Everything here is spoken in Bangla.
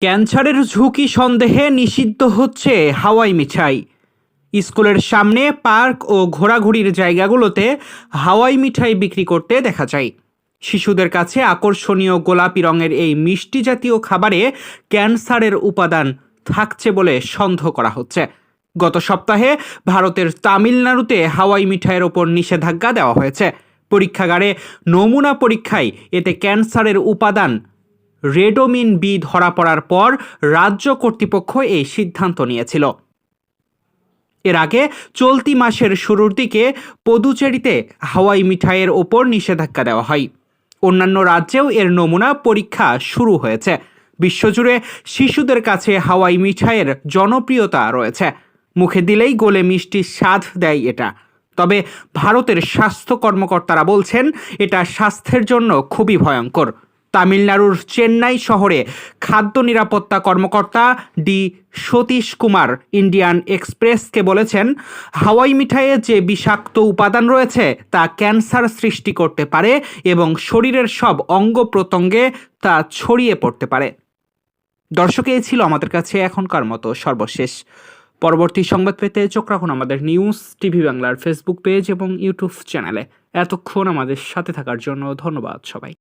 ক্যান্সারের ঝুঁকি সন্দেহে নিষিদ্ধ হচ্ছে হাওয়াই মিঠাই। স্কুলের সামনে পার্ক ও ঘোরাঘুরির জায়গাগুলোতে হাওয়াই মিঠাই বিক্রি করতে দেখা যায়। শিশুদের কাছে আকর্ষণীয় গোলাপি রঙের এই মিষ্টি জাতীয় খাবারে ক্যান্সারের উপাদান থাকছে বলে সন্দেহ করা হচ্ছে। গত সপ্তাহে ভারতের তামিলনাড়ুতে হাওয়াই মিঠাইয়ের ওপর নিষেধাজ্ঞা দেওয়া হয়েছে। পরীক্ষাগারে নমুনা পরীক্ষায় এতে ক্যান্সারের উপাদান রেডোমিন বি ধরা পড়ার পর রাজ্য কর্তৃপক্ষ এই সিদ্ধান্ত নিয়েছিল। এর আগে চলতি মাসের শুরুর দিকে পদুচেরিতে হাওয়াই মিঠাইয়ের ওপর নিষেধাজ্ঞা দেওয়া হয়। অন্যান্য রাজ্যেও এর নমুনা পরীক্ষা শুরু হয়েছে। বিশ্বজুড়ে শিশুদের কাছে হাওয়াই মিঠাইয়ের জনপ্রিয়তা রয়েছে। মুখে দিলেই গোলে মিষ্টি স্বাদ দেয় এটা। তবে ভারতের স্বাস্থ্য কর্মকর্তারা বলছেন, এটা স্বাস্থ্যের জন্য খুবই ভয়ঙ্কর। তামিলনাড়ুর চেন্নাই শহরে খাদ্য নিরাপত্তা কর্মকর্তা ডি সতীশ কুমার ইন্ডিয়ান এক্সপ্রেসকে বলেছেন, হাওয়াই মিঠাইয়ে যে বিষাক্ত উপাদান রয়েছে তা ক্যান্সার সৃষ্টি করতে পারে এবং শরীরের সব অঙ্গ প্রত্যঙ্গে তা ছড়িয়ে পড়তে পারে। দর্শক, এই ছিল আমাদের কাছে এখনকার মতো সর্বশেষ। পরবর্তী সংবাদ পেতে চোখ রাখুন আমাদের নিউজ টিভি বাংলার ফেসবুক পেজ এবং ইউটিউব চ্যানেলে। এতক্ষণ আমাদের সাথে থাকার জন্য ধন্যবাদ সবাই